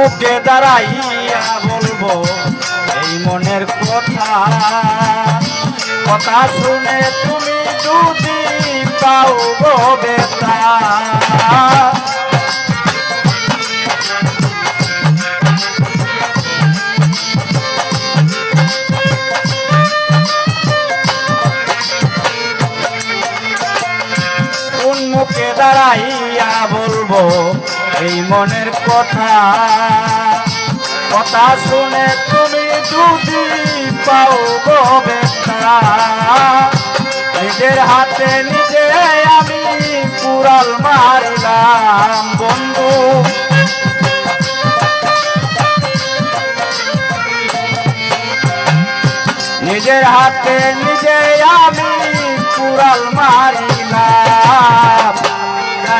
মুখে দাঁড়াইয়া বলব এই মনের কথা। কথা শুনে তুমি যদি পাও বেতা মুখে দাঁড়াইয়া বলব, এই মনের কথা। কথা শুনে তুমি যদি পাও গো নিজের হাতে নিজে আমি কুড়াল মারিলাম, বন্ধু। নিজের হাতে নিজে আমি কুড়াল মারিলাম।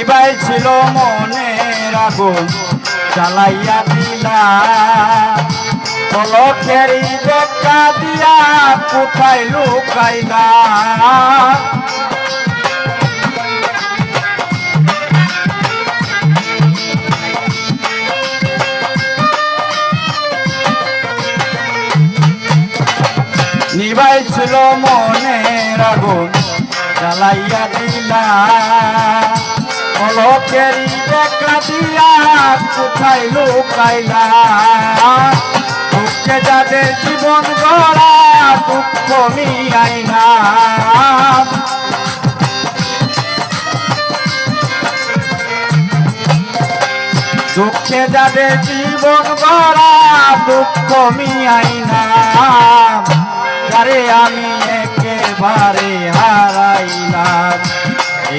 নিবাই ছিল মনের আগুন জ্বালাইয়া দিলা। পলকেরি দেখা দিয়া কোথায় লুকাইলা? নিবাই ছিল মনের আগুন জ্বালাইয়া দিলা। পলকেরি দেখা দিয়া কোথায় লুকাইলা? দুঃখে যাদের জীবন গড়া, দুঃখ মিয়াই না দুঃখে যাদের জীবন গড়া, দুঃখ মিয়াই না আরে আমি একেবারে হারাইলাম।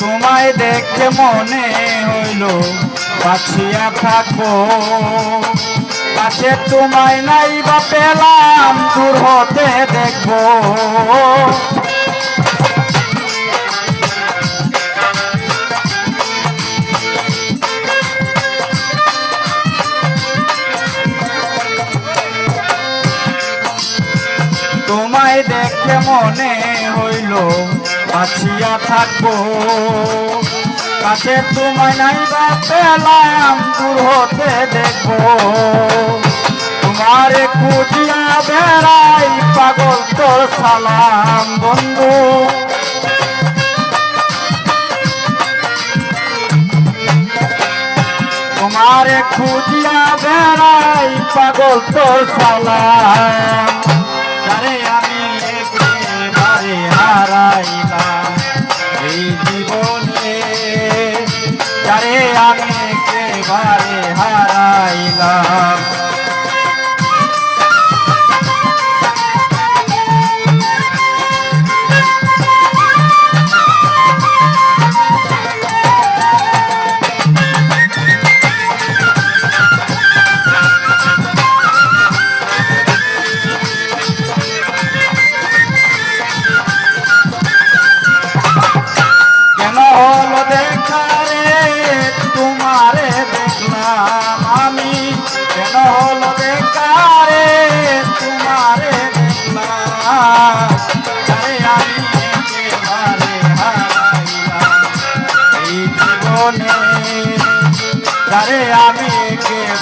তোমায় দেখে মনে হইল, বাঁচিয়া থাকব কাছে তোমায় নাই বা পেলাম, দূর হতে দেখব। তোমায় দেখে মনে হইল বাঁচিয়া থাকব। কাছে তোমায় নাই বা পেলাম, দূর হতে দেখব। তোমারে খুঁজিয়া বেড়াই পাগল তোর সালাম, বন্ধু। তোমারে খুঁজিয়া বেড়াই পাগল তোর সালাম। একেবারে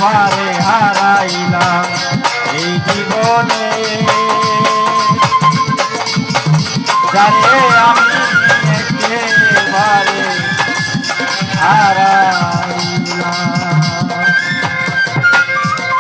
একেবারে হারাইলাম এই জীবনে। যারে আমি একেবারে হারা